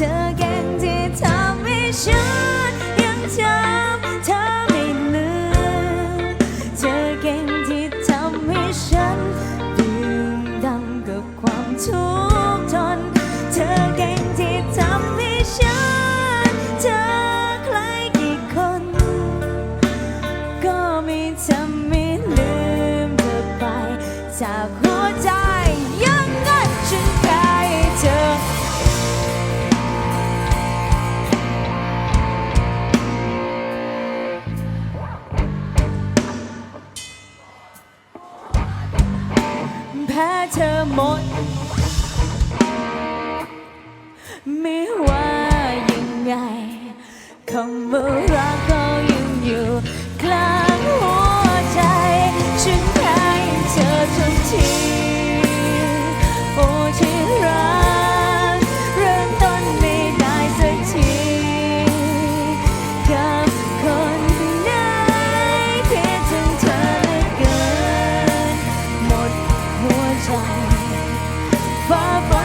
เธอเก่งที่ทำให้ฉันยังจำเธอไม่ลืมเธอเก่งที่ทำให้ฉันดื่มด่ำกับความทุกข์ทน เธอเก่งที่ทำให้ฉันเจอใครกี่คน ก็ไม่ทำให้ลืมเธอไปจากหัวใจ พ้เธอหมด ไม่ว่ายังไงคำว่ารั ใจฟ้า